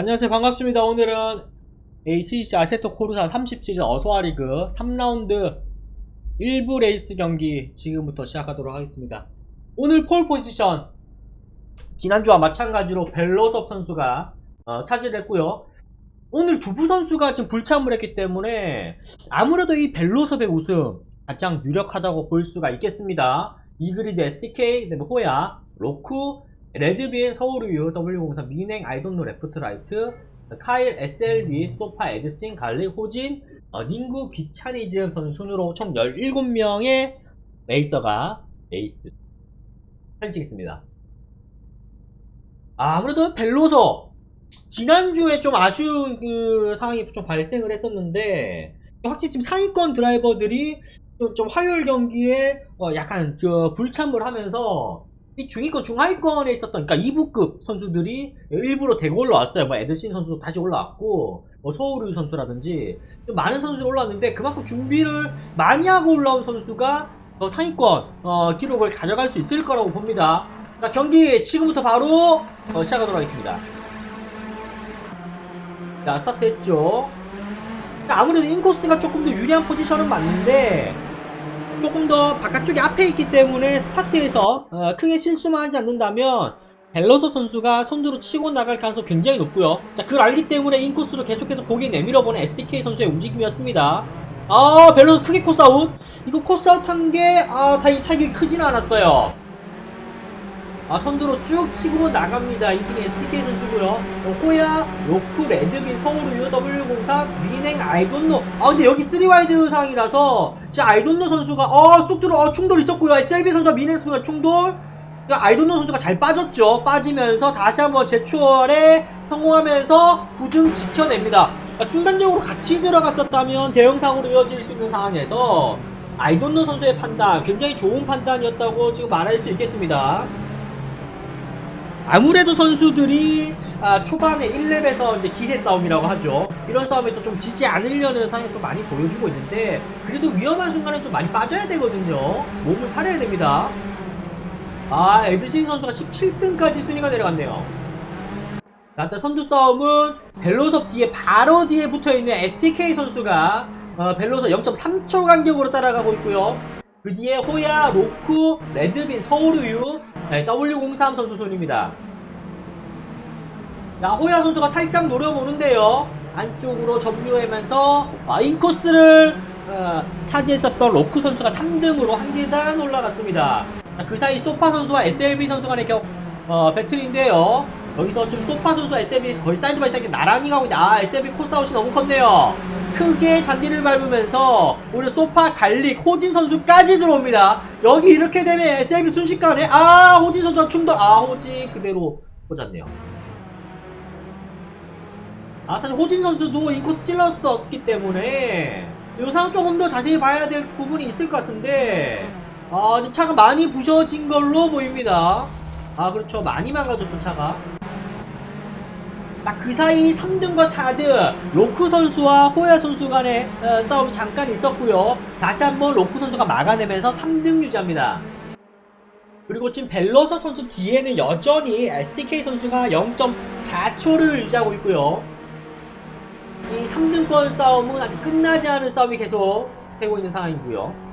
안녕하세요. 반갑습니다. 오늘은 ACC 아세토 코르사 30시즌 어서와 리그 3라운드 1부 레이스 경기 지금부터 시작하도록 하겠습니다. 오늘 폴 포지션. 지난주와 마찬가지로 벨로섭 선수가 어, 차지했고요. 오늘 두부 선수가 지금 불참을 했기 때문에 아무래도 이 벨로섭의 우승 가장 유력하다고 볼 수가 있겠습니다. 이그리드 STK, 호야, 로쿠, 레드빈, 서울우유, W03, 민행, 아이돈노, 레프트라이트, 카일, SLB, 소파, 에드싱, 갈릭, 호진, 어, 닝구, 귀차니즘 선수 순으로 총 17명의 레이서가 레이스 펼치겠습니다. 아, 아무래도 벨로서 지난주에 좀 아쉬운 그 상황이 좀 발생을 했었는데 확실히 지금 상위권 드라이버들이 좀, 좀 화요일 경기에 어, 약간 그 불참을 하면서 이 중위권 중하위권에 있었던 그러니까 2부급 선수들이 일부러 대거 올라왔어요. 뭐 에드신 선수도 다시 올라왔고 뭐 서울우 선수라든지 좀 많은 선수들이 올라왔는데 그만큼 준비를 많이 하고 올라온 선수가 어, 상위권 어, 기록을 가져갈 수 있을 거라고 봅니다. 자 경기 지금부터 바로 어, 시작하도록 하겠습니다. 자 스타트했죠. 아무래도 인코스가 조금 더 유리한 포지션은 맞는데 조금 더 바깥쪽에 앞에 있기 때문에 스타트에서 어, 크게 실수만 하지 않는다면 벨로소 선수가 선두로 치고 나갈 가능성이 굉장히 높고요. 자, 그걸 알기 때문에 인코스로 계속해서 고개 내밀어보는 STK 선수의 움직임이었습니다. 아, 벨로소 크게 코스아웃. 이거 코스아웃 한 게, 아, 타격이 크지는 않았어요. 아, 선두로 쭉 치고 나갑니다. 이분이 STK 선수고요. 어, 호야, 로쿠, 레드빈, 서울 우유, W03, 민행, 아이돈노. 아, 근데 여기 3와이드 상이라서 자, 아이돈노 선수가 어, 쑥 들어 어, 충돌 있었고요. 셀비 선수와 선수가 충돌. 자, 아이돈노 선수가 잘 빠졌죠. 빠지면서 다시 한번 재추월에 성공하면서 구등 지켜냅니다. 아, 순간적으로 같이 들어갔었다면 대형상으로 이어질 수 있는 상황에서 아이돈노 선수의 판단 굉장히 좋은 판단이었다고 지금 말할 수 있겠습니다. 아무래도 선수들이 아, 초반에 1렙에서 이제 기세 싸움이라고 하죠. 이런 싸움에서 좀 지지 않으려는 상황을 좀 많이 보여주고 있는데 그래도 위험한 순간에 좀 많이 빠져야 되거든요. 몸을 사려야 됩니다. 아, 에드신 선수가 17등까지 순위가 내려갔네요. 자, 일단 선두 싸움은 벨로섭 뒤에 바로 뒤에 붙어있는 STK 선수가 어, 벨로섭 0.3초 간격으로 따라가고 있고요. 그 뒤에 호야, 로쿠, 레드빈, 서울우유, 네, W03 선수 손입니다. 자, 호야 선수가 살짝 노려보는데요. 안쪽으로 점유하면서 아, 인코스를 어, 차지했었던 로쿠 선수가 3등으로 한 계단 올라갔습니다. 자, 그 사이 소파 선수와 SLB 선수 간의 격, 어, 배틀인데요. 여기서 좀 소파 선수와 SLB 거의 사이드 바이 사이드 나란히 가고 있다. 아, SLB 코스아웃이 너무 컸네요. 크게 잔디를 밟으면서 오늘 소파 갈릭 호진 선수까지 들어옵니다. 여기 이렇게 되면 SLB 순식간에 아 호진 선수가 충돌 아 호진 그대로 꽂았네요. 아 사실 호진 선수도 인코스 찔렀었기 때문에 영상 조금 더 자세히 봐야 될 부분이 있을 것 같은데 아 지금 차가 많이 부셔진 걸로 보입니다. 아 그렇죠 많이 망가졌죠 차가. 딱 그 사이 3등과 4등 로크 선수와 호야 선수 간의 어, 싸움이 잠깐 있었고요. 다시 한번 로크 선수가 막아내면서 3등 유지합니다. 그리고 지금 벨러서 선수 뒤에는 여전히 STK 선수가 0.4초를 유지하고 있고요. 이 3등권 싸움은 아직 끝나지 않은 싸움이 계속 되고 있는 상황이고요.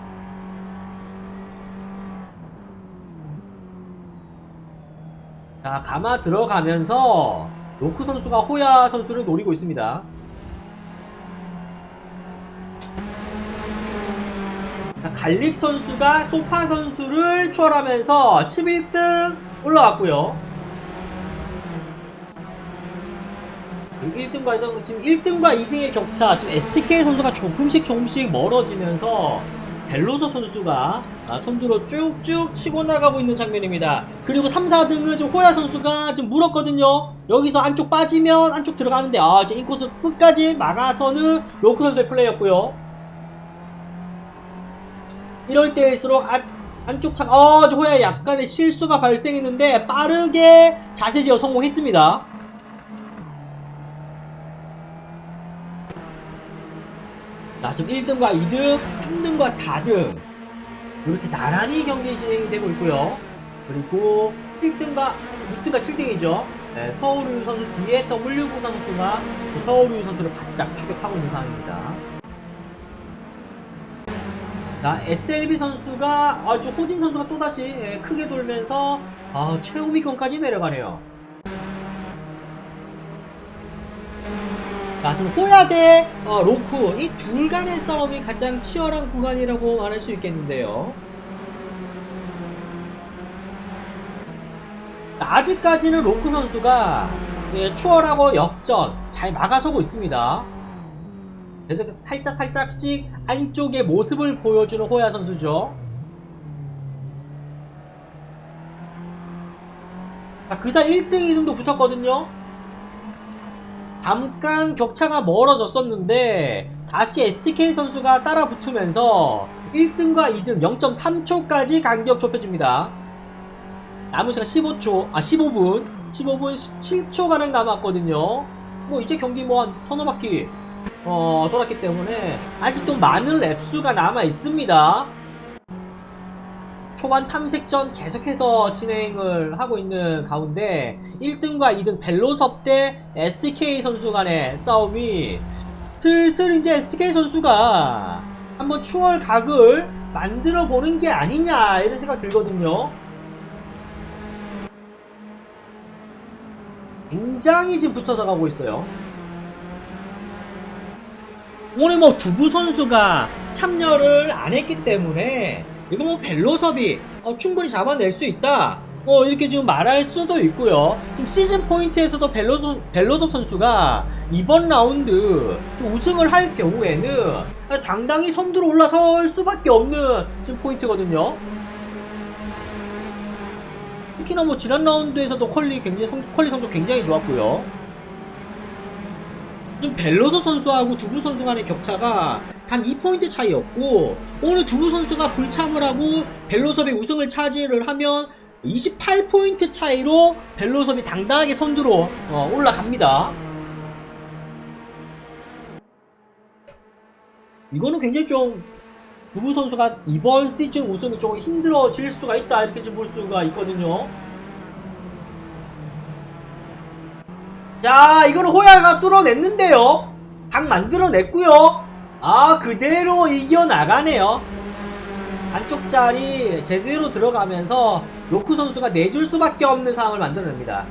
자, 가마 들어가면서 로크 선수가 호야 선수를 노리고 있습니다. 자, 갈릭 선수가 소파 선수를 추월하면서 11등 올라왔고요. 그리고 1등과 지금 1등과 2등의 격차, 지금 STK 선수가 조금씩 조금씩 멀어지면서 벨로소 선수가 아, 선두로 쭉쭉 치고 나가고 있는 장면입니다. 그리고 3, 4등은 지금 호야 선수가 지금 물었거든요. 여기서 안쪽 빠지면 안쪽 들어가는데 아 이제 인코스 끝까지 막아서는 로크 선수의 플레이였고요. 이럴 때일수록 안, 안쪽 차, 어, 저 호야 약간의 실수가 발생했는데 빠르게 자세 제어 성공했습니다. 지금 1등과 2등, 3등과 4등. 이렇게 나란히 경기 진행이 되고 있고요. 그리고 1등과 6등과 7등이죠. 네, 서울유 선수 뒤에 WV 선수가 그 서울유 선수를 바짝 추격하고 있는 상황입니다. 자, SLB 선수가, 아, 저 호진 선수가 또다시 예, 크게 돌면서, 아, 최후위권까지 내려가네요. 자, 지금 호야 대 어, 로쿠, 이 둘 간의 싸움이 가장 치열한 구간이라고 말할 수 있겠는데요. 자, 아직까지는 로쿠 선수가 예, 추월하고 역전 잘 막아서고 있습니다. 계속 살짝 살짝씩 안쪽의 모습을 보여주는 호야 선수죠. 자, 그사 1등, 2등도 붙었거든요. 잠깐 격차가 멀어졌었는데 다시 STK 선수가 따라 붙으면서 1등과 2등 0.3초까지 간격 좁혀줍니다. 남은 시간 15초, 아 15분, 15분 17초가량 남았거든요. 뭐 이제 경기 뭐 한 서너 바퀴 어, 돌았기 때문에 아직도 많은 랩수가 남아 있습니다. 초반 탐색전 계속해서 진행을 하고 있는 가운데 1등과 2등 벨로섭 대 STK 선수 간의 싸움이 슬슬 이제 STK 선수가 한번 추월 각을 만들어 보는 게 아니냐 이런 생각 들거든요. 굉장히 지금 붙어서 가고 있어요. 오늘 뭐 두부 선수가 참여를 안 했기 때문에 이거 뭐 벨로섭이 어, 충분히 잡아낼 수 있다. 어, 이렇게 지금 말할 수도 있고요. 지금 시즌 포인트에서도 벨로섭, 벨로섭 선수가 이번 라운드 좀 우승을 할 경우에는 당당히 선두로 올라설 수밖에 없는 지금 포인트거든요. 특히나 뭐 지난 라운드에서도 퀄리 굉장히 성, 퀄리 성적 굉장히 좋았고요. 좀 벨로서 선수하고 두부 선수 간의 격차가 단 2포인트 차이였고 오늘 두부 선수가 불참을 하고 벨로섭이 우승을 차지를 하면 28포인트 차이로 벨로섭이 당당하게 선두로 어, 올라갑니다. 이거는 굉장히 좀 두부 선수가 이번 시즌 우승이 조금 힘들어질 수가 있다 이렇게 좀 볼 수가 있거든요. 자, 이거는 호야가 뚫어냈는데요. 각 만들어냈고요. 아, 그대로 이겨나가네요. 안쪽 자리 제대로 들어가면서 로크 선수가 내줄 수밖에 없는 상황을 만들어냅니다.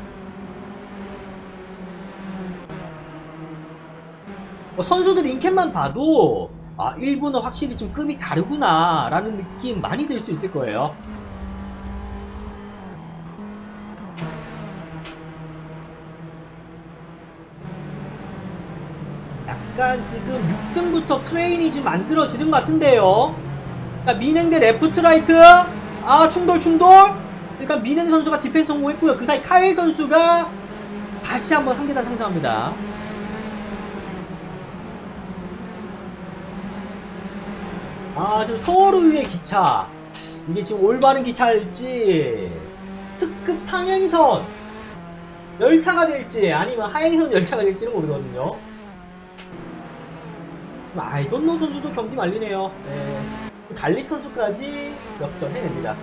뭐 선수들 인캔만 봐도 아, 1부는 확실히 좀 급이 다르구나 라는 느낌 많이 들 수 있을 거예요. 약간 지금 6등부터 트레인이 좀 만들어지는 것 같은데요. 자, 민행 대 레프트 라이트. 아, 충돌, 충돌. 일단 민행 선수가 디펜스 성공했고요. 그 사이 카일 선수가 다시 한번 한 계단 상승합니다. 아, 지금 서울의의 기차. 이게 지금 올바른 기차일지, 특급 상행선 열차가 될지, 아니면 하행선 열차가 될지는 모르거든요. 아이돈노 선수도 경기 말리네요. 네. 갈릭 선수까지 역전해냅니다.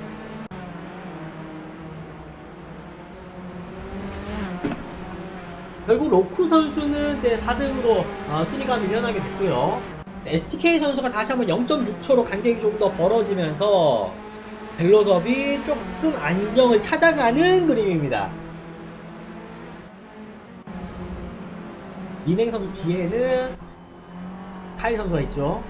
결국 로쿠 선수는 이제 4등으로 어, 순위가 밀려나게 됐고요. STK 선수가 다시 한번 0.6초로 간격이 조금 더 벌어지면서 벨로섭이 조금 안정을 찾아가는 그림입니다. 이냉 선수 뒤에는 카이 선수가 있죠.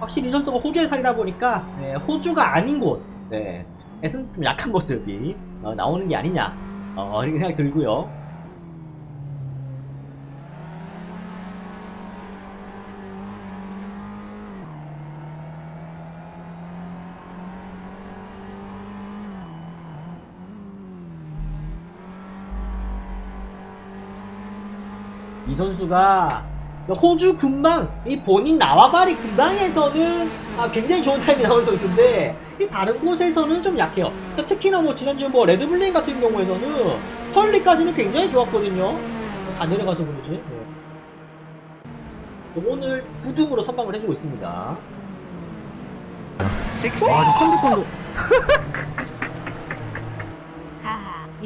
확실히 이 선수가 호주에 살다 보니까 네, 호주가 아닌 곳, 네, 에서는 좀 약한 모습이 어, 나오는 게 아니냐 어, 이렇게 생각이 들고요. 이 선수가 호주 근방, 이 본인 나와바리 근방에서는 아, 굉장히 좋은 타임이 나올 선수인데 이 다른 곳에서는 좀 약해요. 그러니까 특히나 뭐 지난주 뭐 레드블레인 같은 경우에서는 펄리까지는 굉장히 좋았거든요. 다 내려가서 그러지. 네. 오늘 9등으로 선방을 해주고 있습니다. 와, 저 선두권도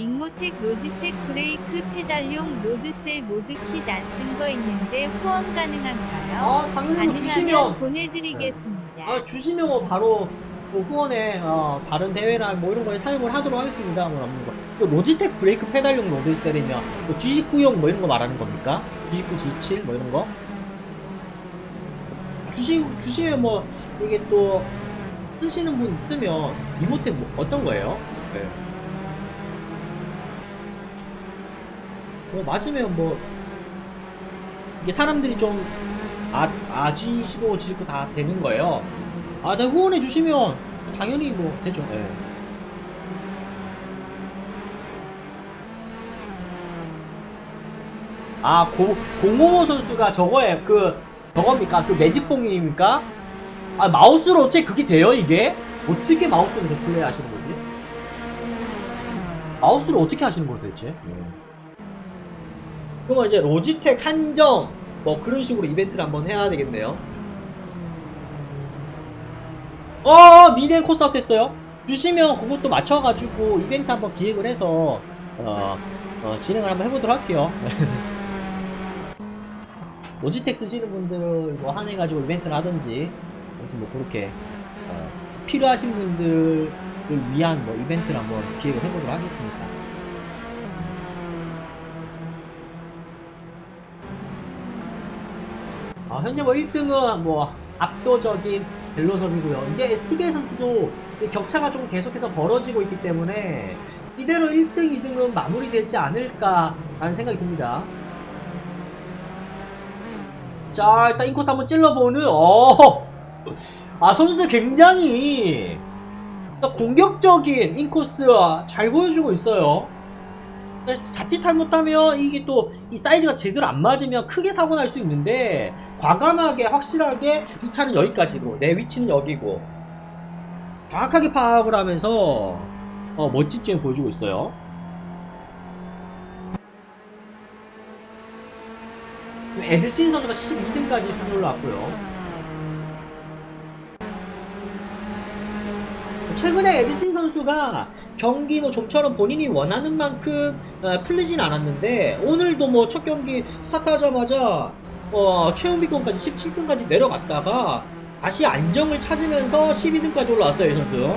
잉모텍 로지텍 브레이크 페달용 로드셀 모드킷 안 쓴 거 있는데 후원 가능한가요? 아 당연히 뭐 가능하면 주시면 보내드리겠습니다. 아 주시면 뭐 바로 뭐 후원에 어, 다른 대회나 뭐 이런 거에 사용을 하도록 하겠습니다. 뭐 남는 거. 또 로지텍 브레이크 페달용 로드셀이면 뭐 G19용 뭐 이런 거 말하는 겁니까? G19, G7 뭐 이런 거? 주시 주시면 뭐 이게 또 쓰시는 분 있으면 이모텍 뭐 어떤 거예요? 네. 뭐 맞으면 뭐 이게 사람들이 좀 아, 아 G15, G19 다 되는 거예요. 아, 네, 후원해 주시면 당연히 뭐 되죠. 예. 아, 고, 공호모 선수가 저거에 그 저겁니까? 그 매직봉입니까? 아, 마우스로 어떻게 그게 돼요, 이게? 어떻게 마우스로 저 플레이 하시는 거지? 마우스로 어떻게 하시는 거예요, 도대체? 예. 그러면 이제 로지텍 한정 뭐 그런 식으로 이벤트를 한번 해야 되겠네요. 어 미네 코스 어땠어요? 주시면 그것도 맞춰가지고 이벤트 한번 기획을 해서 어, 어, 진행을 한번 해보도록 할게요. 로지텍 쓰시는 분들 뭐 한해가지고 이벤트를 하든지 아무튼 뭐 그렇게 어, 필요하신 분들을 위한 뭐 이벤트를 한번 기획을 해보도록 하겠습니다. 아, 현재 뭐 1등은 뭐 압도적인 벨로섭이고요. 이제 STK 선수도 이 격차가 좀 계속해서 벌어지고 있기 때문에 이대로 1등, 2등은 마무리되지 않을까라는 생각이 듭니다. 자, 일단 인코스 한번 찔러보는, 어, 아, 선수들 굉장히 공격적인 인코스 잘 보여주고 있어요. 자칫 잘못하면 이게 또 이 사이즈가 제대로 안 맞으면 크게 사고 날 수 있는데 과감하게 확실하게 이 차는 여기까지고 내 위치는 여기고 정확하게 파악을 하면서 어, 멋진 주행 보여주고 있어요. 에드신 선수가 12등까지 순위 올라왔고요. 최근에 에드신 선수가 경기 뭐 좀처럼 본인이 원하는 만큼 어, 풀리진 않았는데 오늘도 뭐 첫 경기 스타트하자마자 어, 최용비권까지 17등까지 내려갔다가 다시 안정을 찾으면서 12등까지 올라왔어요 이 선수.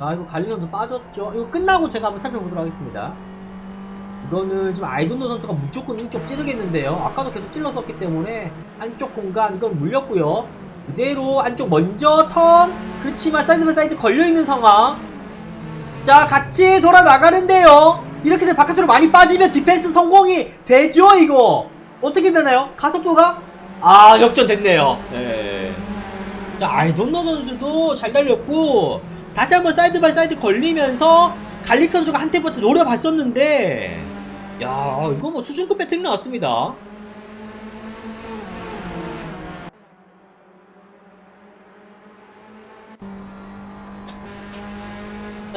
아 이거 갈리 선수 빠졌죠? 이거 끝나고 제가 한번 살펴보도록 하겠습니다. 이거는 지금 아이돈노 선수가 무조건 이쪽 찌르겠는데요. 아까도 계속 찔렀었기 때문에 안쪽 공간 이건 물렸고요. 그대로 안쪽 먼저 턴! 그렇지만 사이드 바이 사이드 걸려있는 상황 자 같이 돌아 나가는데요. 이렇게 바깥으로 많이 빠지면 디펜스 성공이 되죠 이거 어떻게 되나요? 가속도가 아 역전됐네요. 네. 자 아이돈노 선수도 잘 달렸고 다시 한번 사이드 바이 사이드 걸리면서 갈릭 선수가 한 템포트 노려봤었는데 야 이거 뭐 수준급 배틀이 나왔습니다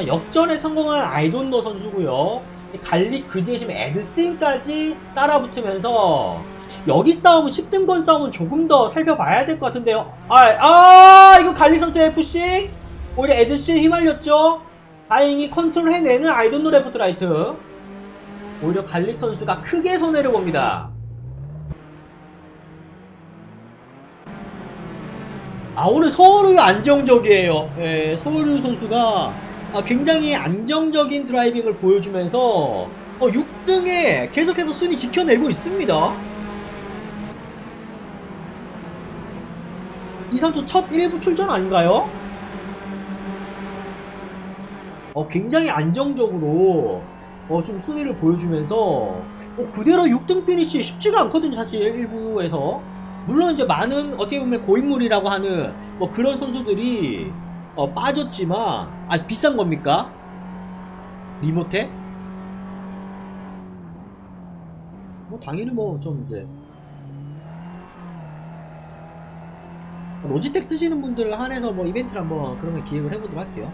자, 역전에 성공한 아이돈노 선수고요. 갈릭 그 지금 에드슨까지 따라붙으면서 여기 싸움은 10등권 싸움은 조금 더 살펴봐야 될 것 같은데요. 아, 아 이거 갈릭 선수의 FC 오히려 에드슨 휘말렸죠. 다행히 컨트롤 해내는 아이돈노 레프트라이트. 오히려 갈릭 선수가 크게 손해를 봅니다. 아 오늘 서울의 안정적이에요. 예, 서울의 선수가 아, 굉장히 안정적인 드라이빙을 보여주면서 어, 6등에 계속해서 순위 지켜내고 있습니다 이 선수 첫 1부 출전 아닌가요? 어, 굉장히 안정적으로 어, 좀 순위를 보여주면서 어, 그대로 6등 피니시 쉽지가 않거든요 사실 1부에서 물론 이제 많은 어떻게 보면 고인물이라고 하는 뭐 그런 선수들이 어, 빠졌지만 아 비싼 겁니까? 리모텍? 뭐 당연히 뭐좀 이제 로지텍 쓰시는 분들을 한해서 뭐 이벤트를 한번 그러면 기획을 해보도록 할게요.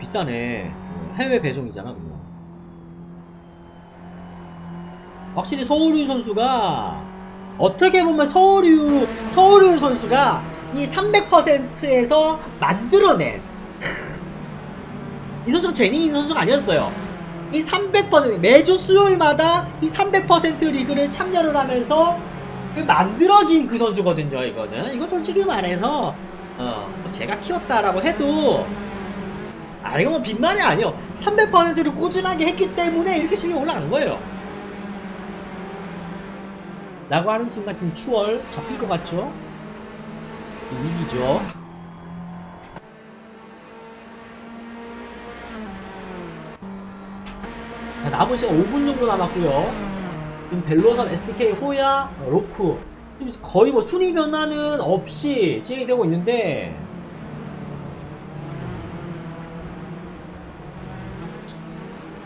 비싸네. 해외 배송이잖아, 그거. 확실히 서울유 선수가 어떻게 보면 서울유 서울유 선수가 이 300%에서 만들어낸 이 선수가 재능 있는 선수가 아니었어요. 이 300% 매주 수요일마다 이 300% 리그를 참여를 하면서 그 만들어진 그 선수거든요. 이거는 이거 솔직히 말해서 어, 뭐 제가 키웠다라고 해도 아 이거 뭐 빈말이 아니요. 300%를 꾸준하게 했기 때문에 이렇게 실력 올라가는 거예요. 라고 하는 순간 좀 추월 접힐 것 같죠? 이 위기죠. 자, 남은 시간 5분 정도 남았고요. 지금 벨로선, SDK, 호야, 어, 로쿠 지금 거의 뭐 순위 변화는 없이 진행이 되고 있는데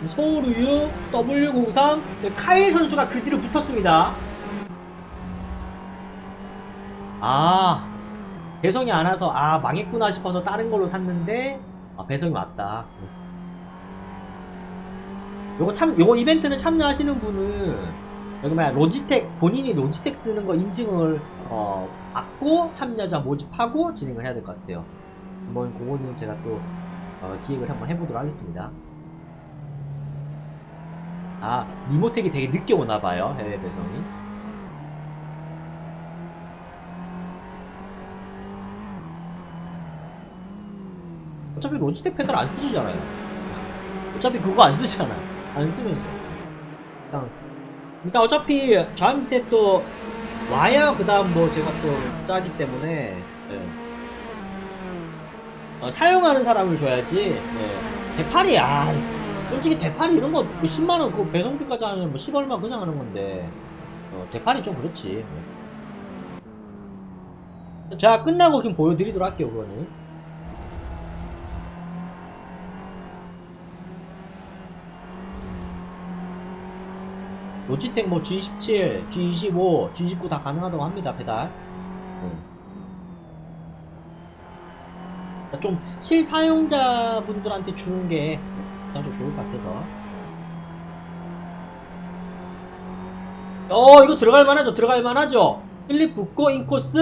서울우유 W03 카일 선수가 그 뒤로 붙었습니다. 아 배송이 안 와서 아 망했구나 싶어서 다른 걸로 샀는데 아 배송이 왔다. 요거 참 요거 이벤트는 참여하시는 분은 여기 뭐야 로지텍 본인이 로지텍 쓰는 거 인증을 어 받고 참여자 모집하고 진행을 해야 될 것 같아요. 한번 그거는 제가 또 어, 기획을 한번 해보도록 하겠습니다. 아 리모텍이 되게 늦게 오나 봐요 해외 배송이. 어차피 로지텍 페달 안 쓰시잖아요. 어차피 그거 안 쓰잖아. 안 쓰면서. 일단, 일단 어차피 저한테 또 와야 그 다음 뭐 제가 또 짜기 때문에 예. 어, 사용하는 사람을 줘야지. 예. 대파리 아 솔직히 대파리 이런 거 10만원 그 배송비까지 하면 뭐 10얼마 그냥 하는 건데 어, 대파리 좀 그렇지. 예. 제가 끝나고 그럼 보여드리도록 할게요 그거는. 로지텍 뭐 G17, G25, G29 다 가능하다고 합니다 배달. 네. 좀 실사용자분들한테 주는 게 가장 좀 좋을 것 같아서. 어 이거 들어갈 만하죠 들어갈 만하죠 필립 붙고 인코스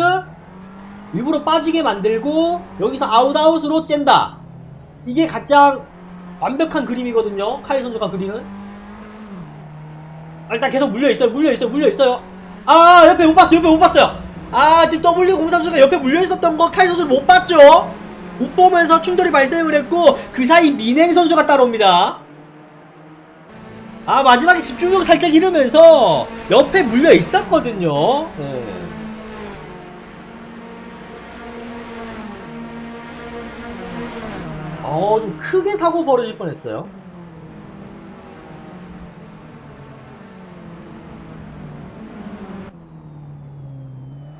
일부러 빠지게 만들고 여기서 아웃아웃으로 쨘다 이게 가장 완벽한 그림이거든요 카이 선수가 그리는 아, 일단 계속 물려있어요. 물려있어요. 물려있어요. 아 옆에 못 봤어요. 옆에 못 봤어요. 아 지금 W03수가 옆에 물려있었던 거 카이 선수를 못 봤죠? 못 보면서 충돌이 발생을 했고 그 사이 민행 선수가 따라옵니다. 아 마지막에 집중력 살짝 잃으면서 옆에 물려 있었거든요. 네. 어좀 크게 사고 벌어질 뻔했어요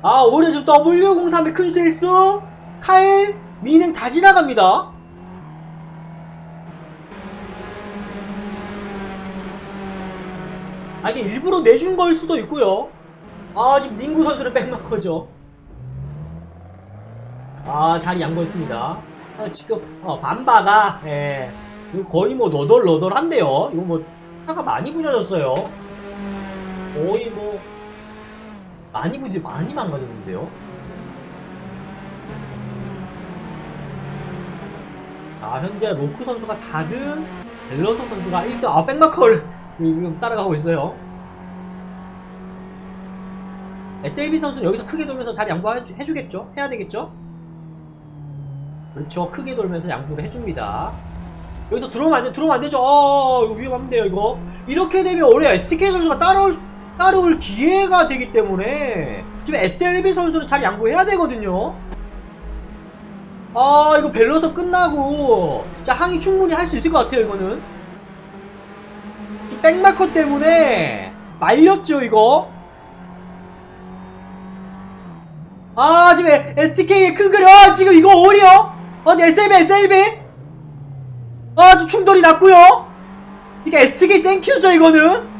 아 오히려 지금 W03의 큰 실수? 카일 민행 다 지나갑니다. 아 이게 일부러 내준 걸 수도 있고요. 아 지금 닝구 선수를 백마커죠. 아 자리 양보했습니다. 아, 지금 어, 반바가 예. 거의 뭐 너덜너덜한데요. 이거 뭐 차가 많이 부셔졌어요. 거의 뭐 많이 부지 많이 망가졌는데요? 자 현재 로크 선수가 4등 벨러서 선수가 1등. 아 백마커를 지금 따라가고 있어요. SLB 선수는 여기서 크게 돌면서 잘 양보해주겠죠? 해야 되겠죠? 그렇죠. 크게 돌면서 양보를 해줍니다. 여기서 들어오면 안돼 들어오면 안되죠. 어 이거 위험한데요 이거. 이렇게 되면 올해 STK 선수가 따라올 따라올 기회가 되기 때문에 지금 SLB 선수는 잘 양보해야 되거든요. 아 이거 벨러서 끝나고 자 항의 충분히 할 수 있을 것 같아요 이거는. 백마커 때문에 말렸죠 이거. 아 지금 STK의 큰 그림. 아 지금 이거 오리요 어 근데 SLB SLB 아 지금 충돌이 났고요. 이게 STK 땡큐죠 이거는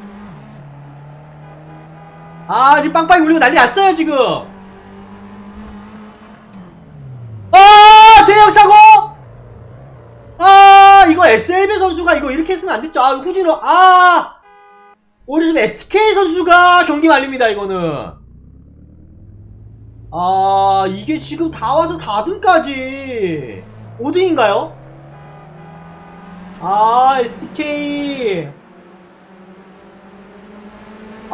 아 지금 빵빵이 울리고 난리 났어요 지금 아 대형 사고 아 이거 SLB 선수가 이거 이렇게 했으면 안 됐죠 아 후진으로 아 오히려 지금 STK 선수가 경기 말립니다 이거는 아, 이게 지금 다 와서 4등까지. 5등인가요? 아, STK.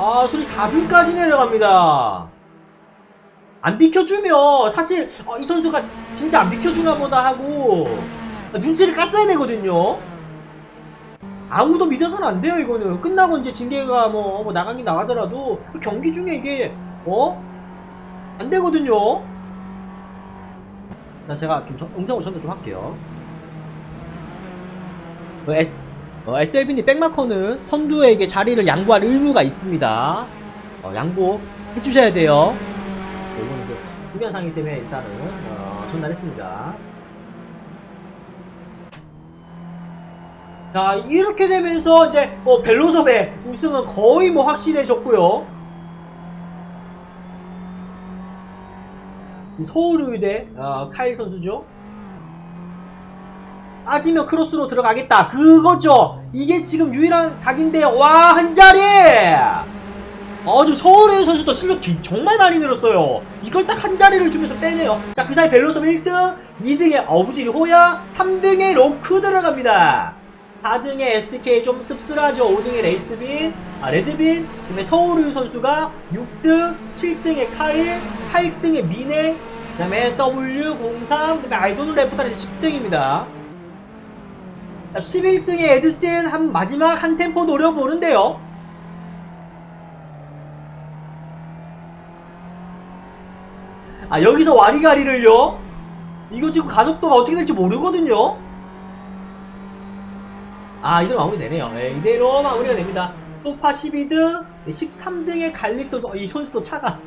아, 소리 4등까지 내려갑니다. 안 비켜주면, 사실, 어, 이 선수가 진짜 안 비켜주나 보다 하고, 눈치를 깠어야 되거든요. 아무도 믿어서는 안 돼요, 이거는. 끝나고 이제 징계가 뭐, 뭐 나가긴 나가더라도, 경기 중에 이게, 어? 안 되거든요. 자, 제가 좀 저- 음성을 전달 좀 할게요. 어, 어, SLB님 백마커는 선두에게 자리를 양보할 의무가 있습니다. 어, 양보 해주셔야 돼요. 어, 이거는 그 주변상이기 때문에 일단은 어, 전달했습니다. 자 이렇게 되면서 이제 뭐 벨로섭의 우승은 거의 뭐 확실해졌고요. 서울의대 어, 카일 선수죠. 빠지면 크로스로 들어가겠다. 그거죠. 이게 지금 유일한 각인데요. 와, 한 자리! 어, 지금 서울의 선수도 실력 뒤- 정말 많이 늘었어요. 이걸 딱 한 자리를 주면서 빼네요. 자, 그 사이 벨로섭 1등, 2등에 어부지리 호야, 3등에 로크 들어갑니다. 4등에 STK 좀 씁쓸하죠. 5등에 레이스빈, 아, 레드빈, 그 다음에 서울의 선수가 6등, 7등에 카일, 8등에 민행, 그 다음에 W03, 그 다음에 아이돌 레프터는 10등입니다. 11등의 에드센 한 마지막 한 템포 노려보는데요. 아 여기서 와리가리를요? 이거 지금 가속도가 어떻게 될지 모르거든요? 아 이대로 마무리 되네요. 네, 이대로 마무리가 됩니다. 소파 12등, 13등의 갈릭 선수, 어, 이 선수도 차가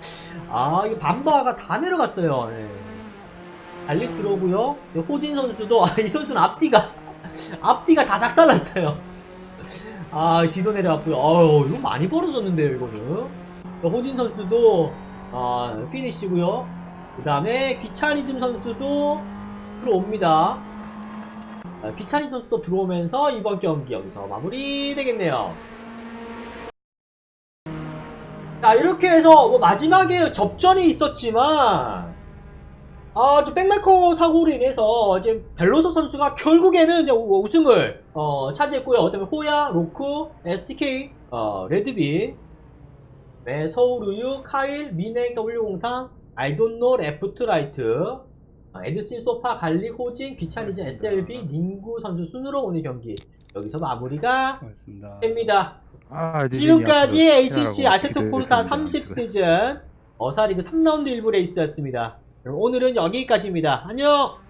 아 이게 반바가 다 내려갔어요. 네. 갈릭 들어오고요. 호진 선수도 아, 이 선수는 앞뒤가 앞뒤가 다 작살났어요. 아, 뒤도 내려왔고요. 어우, 이거 많이 벌어졌는데요, 이거는. 호진 선수도, 아, 피니시고요. 그 다음에 귀차니즘 선수도 들어옵니다. 아, 귀차니 선수도 들어오면서 이번 경기 여기서 마무리 되겠네요. 자, 이렇게 해서 뭐 마지막에 접전이 있었지만, 아, 좀 백마커 사고로 인해서 이제 벨로소 선수가 결국에는 이제 우- 우승을 어, 차지했고요. 그다음에 호야, 로쿠, STK, 어, 레드빈, 네, 서울우유, 카일, 민행 W03, 아이돈노, 레프트라이트, 어, 에드신, 소파, 갈리, 호진, 귀차니즘, SLB, 닝구 선수 순으로 오늘 경기 여기서 마무리가 수고하셨습니다. 됩니다. 아, 지금까지 시작하고 아세토 포르타 기대해 30 주십니다. 시즌 어사리그 3라운드 1부 레이스였습니다. 오늘은 여기까지입니다. 안녕!